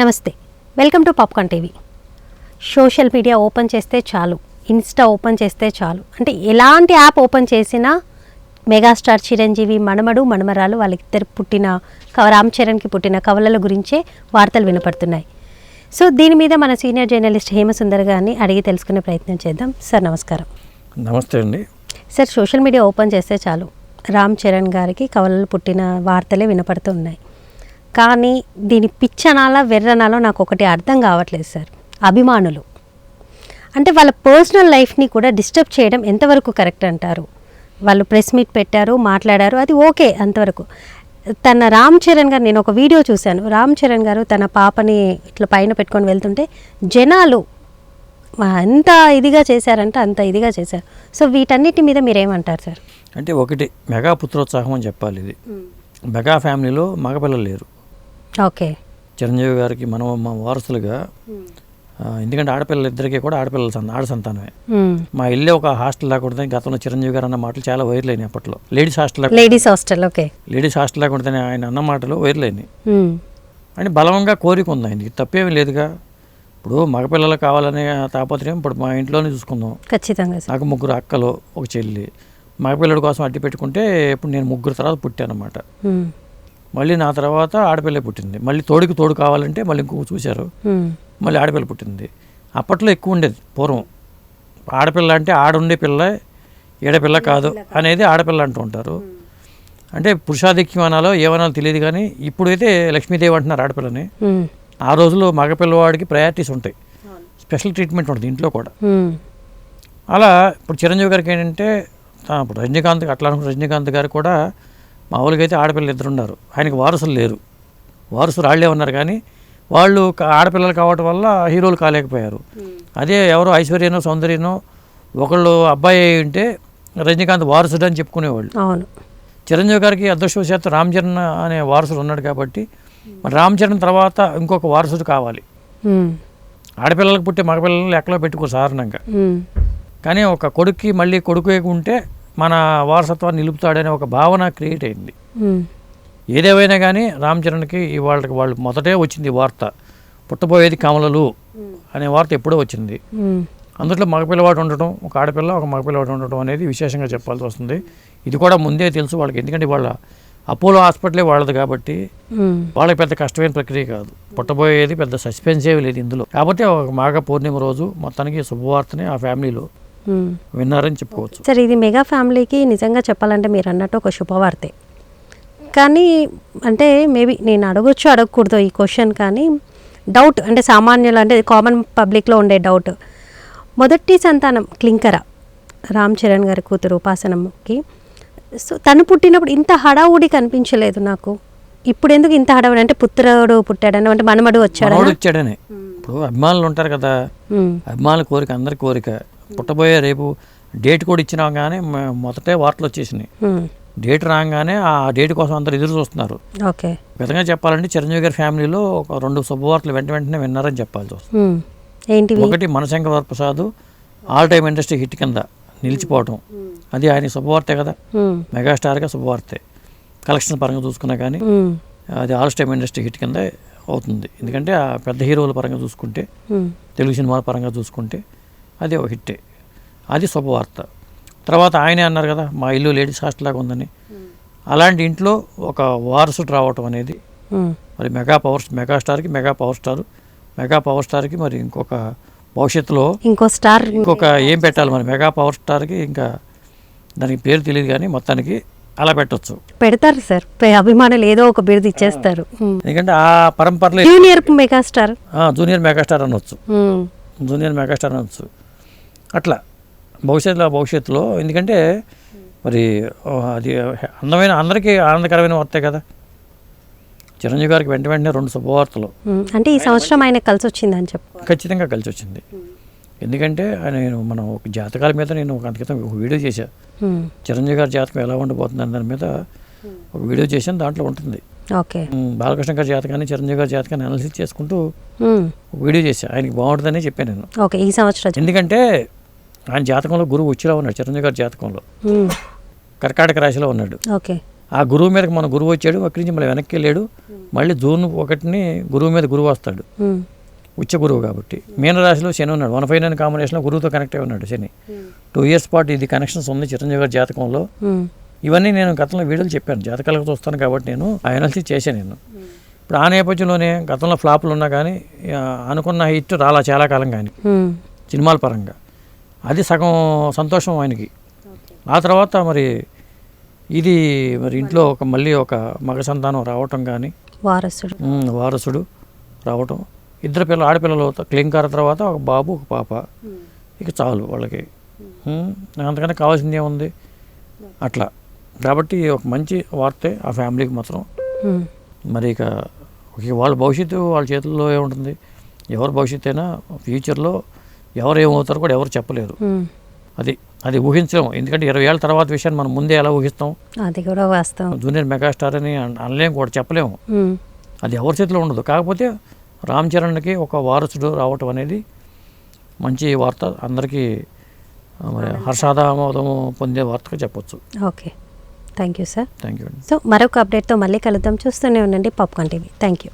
నమస్తే. Welcome to popcorn TV. Social media open చేస్తే చాలు. ఇన్స్టా ఓపెన్ చేస్తే చాలు. అంటే ఎలాంటి యాప్ ఓపెన్ చేసినా మెగాస్టార్ చిరంజీవి మనమడు మనమరాలు వాళ్ళిద్దరు పుట్టిన కవ- రామ్ చరణ్కి పుట్టిన కవలల గురించే వార్తలు వినపడుతున్నాయి. సో దీని మీద మన సీనియర్ జర్నలిస్ట్ హేమసుందర్ గారిని అడిగి తెలుసుకునే ప్రయత్నం చేద్దాం. సార్ నమస్కారం. నమస్తే అండి. సార్ సోషల్ మీడియా ఓపెన్ చేస్తే చాలు. రామ్ చరణ్ గారికి కవలలు పుట్టిన వార్తలే వినపడుతూ ఉన్నాయి కానీ దీని పిచ్చనాలా వెర్రనాలో నాకు ఒకటి అర్థం కావట్లేదు సార్. అభిమానులు. అంటే వాళ్ళ పర్సనల్ లైఫ్ని కూడా డిస్టర్బ్ చేయడం ఎంతవరకు కరెక్ట్ అంటారు? వాళ్ళు ప్రెస్ మీట్ పెట్టారు మాట్లాడారు అది ఓకే అంతవరకు. తన రామ్ చరణ్ గారు నేను ఒక వీడియో చూశాను. రామ్ చరణ్ గారు తన పాపని ఇట్లా పైన పెట్టుకొని వెళ్తుంటే జనాలు ఎంత ఇదిగా చేశారంటే అంత ఇదిగా చేశారు. సో వీటన్నిటి మీద మీరేమంటారు సార్? అంటే ఒకటి మెగా పుత్రోత్సాహం అని చెప్పాలి ఇది. మెగా ఫ్యామిలీలో మగపిల్లలు లేరు. ఓకే. చిరంజీవి గారికి మనం మా వారసులుగా ఎందుకంటే ఆడపిల్లలు ఇద్దరికి కూడా ఆడపిల్లల సంత ఆడ సంతానమే. మా ఇల్లే ఒక హాస్టల్ లాగా ఉంటుంది గతంలో చిరంజీవి గారు అన్న మాటలు చాలా వైరల్ అయినాయి అప్పట్లో. Ladies hostel ladies hostel okay. Ladies hostel ఉంటుంది ఆయన అన్న మాటలు వైరల్ అయినాయి. అని బలంగా కోరిక ఉంది ఆయనకి తప్పేమీ లేదుగా. ఇప్పుడు మగపిల్లలు కావాలనే తాపత్రయం ఇప్పుడు మా ఇంట్లోనే చూసుకుందాం. ఖచ్చితంగా నాకు ముగ్గురు అక్కలు ఒక చెల్లి. మగపిల్లడి కోసం అడ్డు పెట్టుకుంటే ఇప్పుడు నేను ముగ్గురు తర్వాత పుట్టానమాట. మళ్ళీ నా తర్వాత ఆడపిల్ల పుట్టింది. మళ్ళీ తోడుకి తోడు కావాలంటే మళ్ళీ ఇంకొక చూశారు. మళ్ళీ ఆడపిల్ల పుట్టింది. అప్పట్లో ఎక్కువ ఉండేది పూర్వం. ఆడపిల్ల అంటే ఆడుండే పిల్ల ఏడపిల్ల కాదు అనేది ఆడపిల్ల అంటూ ఉంటారు. అంటే పురుషాధిక్యం అనాలో ఏమనాలో తెలియదు కానీ ఇప్పుడైతే లక్ష్మీదేవి అంటున్నారు ఆడపిల్లని. ఆ రోజుల్లో మగపిల్లవాడికి ప్రయారిటీస్ ఉంటాయి. స్పెషల్ ట్రీట్మెంట్ ఉంటుంది ఇంట్లో కూడా. అలా ఇప్పుడు చిరంజీవి గారికి ఏంటంటే ఇప్పుడు రజనీకాంత్ అట్లా అనుకున్న రజనీకాంత్ గారు కూడా మామూలుగా అయితే ఆడపిల్లలు ఇద్దరు ఉన్నారు ఆయనకి వారసులు లేరు. వారసులు రాళ్ళే ఉన్నారు కానీ వాళ్ళు ఆడపిల్లలు కావటం వల్ల హీరోలు కాలేకపోయారు. అదే ఎవరో ఐశ్వర్యనో సౌందర్యనో ఒకళ్ళు అబ్బాయి అయి ఉంటే రజనీకాంత్ వారసుడు అని చెప్పుకునేవాళ్ళు. అవును. చిరంజీవి గారికి అదృష్టవశాత్తు రామ్ చరణ్ అనే వారసుడు ఉన్నాడు కాబట్టి మరి రామ్ చరణ్ తర్వాత ఇంకొక వారసుడు కావాలి. మ్మ్. ఆడపిల్లలకు పుట్టే మగపిల్లలను లెక్కలో పెట్టుకో సాధారణంగా. కానీ ఒక కొడుక్కి మళ్ళీ కొడుకు ఉంటే మన వారసత్వాన్ని నిలుపుతాడనే ఒక భావన క్రియేట్ అయింది. ఏదేమైనా కానీ రామ్ చరణ్కి ఇవాళకి వాళ్ళు మొదటే వచ్చింది వార్త పుట్టబోయేది కమలలు అనే వార్త ఎప్పుడో వచ్చింది. అందులో మగపిల్లవాడు ఉండటం ఒక ఆడపిల్ల ఒక మగపిల్లవాడు ఉండటం అనేది విశేషంగా చెప్పాల్సి వస్తుంది ఇది కూడా ముందే తెలుసు వాళ్ళకి ఎందుకంటే వాళ్ళ అపోలో హాస్పిటలే వాళ్ళది కాబట్టి. వాళ్ళకి పెద్ద కష్టమైన ప్రక్రియ కాదు పుట్టబోయేది పెద్ద సస్పెన్స్ ఏమి లేదు ఇందులో కాకపోతే ఒక మాఘ పౌర్ణిమ రోజు మొత్తానికి శుభవార్తని ఆ ఫ్యామిలీలో. విన్నారని చెప్పుకోవచ్చు. సార్ ఇది మెగా ఫ్యామిలీకి నిజంగా చెప్పాలంటే మీరు అన్నట్టు ఒక శుభవార్తే. కానీ అంటే మేబీ నేను అడగొచ్చు అడగకూడదు ఈ క్వశ్చన్ కానీ డౌట్ అంటే సామాన్యులు అంటే కామన్ పబ్లిక్లో ఉండే డౌట్. మొదటి సంతానం క్లింకర రామ్ చరణ్ గారి కూతురు ఉపాసనకి సో తను పుట్టినప్పుడు ఇంత హడావుడి కనిపించలేదు నాకు. ఇప్పుడు ఎందుకు ఇంత హడావుడి? అంటే పుత్రుడు పుట్టాడని అంటే మనమడు వచ్చాడని మనోడు వచ్చాడని. ఇప్పుడు అభిమానులు ఉంటారు కదా. అభిమానుల కోరిక అందరి కోరిక. పుట్టబోయే రేపు డేట్ కూడా ఇచ్చినా కానీ మొదటే వార్తలు వచ్చేసినాయి. డేట్ రాగానే ఆ డేట్ కోసం అందరు ఎదురు చూస్తున్నారు. ఓకే. విధంగా చెప్పాలంటే చిరంజీవి గారి ఫ్యామిలీలో ఒక రెండు శుభవార్తలు వెంట వెంటనే విన్నారని చెప్పాల్సి వస్తుంది. ఏంటివి ఒకటి Manashankara Varaprasad all time industry hit కింద నిలిచిపోవటం. అది ఆయన శుభవార్తే కదా. మెగాస్టార్గా శుభవార్తే కలెక్షన్ పరంగా చూసుకున్నా కానీ. అది ఆల్ టైమ్ ఇండస్ట్రీ హిట్ కింద అవుతుంది. ఎందుకంటే ఆ పెద్ద హీరోల పరంగా చూసుకుంటే. తెలుగు సినిమాల పరంగా చూసుకుంటే అది ఒక హిట్టే అది శుభవార్త. తర్వాత ఆయనే అన్నారు కదా మా ఇల్లు లేడీస్ హాస్టల్ లాగా ఉందని. అలాంటి ఇంట్లో ఒక వారసుడు రావటం అనేది. మరి mega power మెగాస్టార్కి mega power star. Mega power స్టార్కి మరి ఇంకొక భవిష్యత్తులో ఇంకో స్టార్ ఇంకొక ఏం పెట్టాలి మరి? మెగా పవర్ స్టార్కి ఇంకా దానికి పేరు తెలియదు కానీ మొత్తానికి అలా పెట్టొచ్చు. పెడతారు సార్. పే- అభిమానులు ఏదో ఒక బిరుదు ఇచ్చేస్తారు. ఎందుకంటే ఆ పరంపరలో జూనియర్ మెగాస్టార్ జూనియర్ మెగాస్టార్ అనొచ్చు. జూనియర్ మెగాస్టార్ అనొచ్చు. అట్లా. భవిష్యత్తులో భవిష్యత్తులో. ఎందుకంటే మరి అది అందమైన అందరికీ ఆనందకరమైన వార్తే కదా. చిరంజీవి గారికి వెంట వెంటనే రెండు శుభవార్తలు. అంటే ఈ సంవత్సరం ఆయన కలిసి వచ్చిందని చెప్పు. ఖచ్చితంగా కలిసి వచ్చింది ఎందుకంటే ఆయన నేను మనం ఒక జాతకాల మీద నేను ఒక అంతకితం ఒక వీడియో చేశా. మ్మ్. చిరంజీవి గారి జాతకం ఎలా ఉండబోతుంది అనే దాని మీద ఒక వీడియో చేశాను దాంట్లో ఉంటుంది. ఓకే. బాలకృష్ణ గారి జాతకాన్ని చిరంజీవి గారి జాతకాన్ని అనాలిసిస్ చేసుకుంటూ వీడియో చేశా. ఆయనకి బాగుంటుందని చెప్పాను నేను. ఓకే ఈ సంవత్సరం ఎందుకంటే ఆయన జాతకంలో గురువు ఉచ్చిలో ఉన్నాడు చిరంజీవి గారి జాతకంలో. కర్కాటక రాశిలో ఉన్నాడు. ఓకే. ఆ గురువు మీదకి మన గురువు వచ్చాడు అక్కడి నుంచి మళ్ళీ వెనక్కి వెళ్ళాడు. మళ్ళీ జూన్ ఒకటిని గురువు మీద గురువు వస్తాడు. ఉచ్చ గురువు కాబట్టి. మీనరాశిలో శని ఉన్నాడు. వన్ ఫైవ్ నైన్ కాంబినేషన్లో గురువుతో కనెక్ట్ అయి ఉన్నాడు శని. టూ ఇయర్స్ పాటు ఇది కనెక్షన్స్ ఉంది చిరంజీవి గారి జాతకంలో. ఇవన్నీ నేను గతంలో వీడియోలు చెప్పాను. జాతకాలకు చూస్తాను కాబట్టి నేను ఆ ఎనాలిసిస్ చేశాను నేను. ఇప్పుడు ఆ నేపథ్యంలోనే గతంలో ఫ్లాపులు ఉన్నా కానీ అనుకున్న హిట్ రాలా చాలా కాలం కానీ. సినిమాల పరంగా. అది సగం సంతోషం ఆయనకి. ఆ తర్వాత మరి ఇది మరి ఇంట్లో ఒక మళ్ళీ ఒక మగ సంతానం రావటం కానీ వారసుడు. వారసుడు రావటం. ఇద్దరు పిల్లలు ఆడపిల్లలు క్లింకార తర్వాత ఒక బాబు ఒక పాప. ఇక చాలు వాళ్ళకి. అంతకన్నా కావాల్సింది ఏముంది? అట్లా. కాబట్టి ఒక మంచి వార్తే ఆ ఫ్యామిలీకి మాత్రం. మరి ఇక ఇక వాళ్ళ భవిష్యత్తు వాళ్ళ చేతుల్లో ఏముంటుంది? ఎవరి భవిష్యత్తు అయినా ఫ్యూచర్లో ఎవరు ఏమవుతారో కూడా ఎవరు చెప్పలేరు అది అది ఊహించలేము. ఎందుకంటే ఇరవై ఏళ్ళ తర్వాత విషయాన్ని మనం ముందే ఎలా ఊహిస్తాం? అది కూడా వాస్తవం. జూనియర్ మెగాస్టార్ అని అన- అనలేం కూడా చెప్పలేము. అది ఎవరి చేతిలో ఉండదు. కాకపోతే రామ్ చరణ్కి ఒక వారసుడు రావటం అనేది మంచి వార్త. అందరికీ మరి హర్షాదామోదము పొందే వార్తగా చెప్పొచ్చు. Okay. Thank you sir. Thank you so మరొక అప్డేట్తో మళ్ళీ కలుద్దాం. చూస్తూనే ఉండండి. Popcorn TV. Thank you.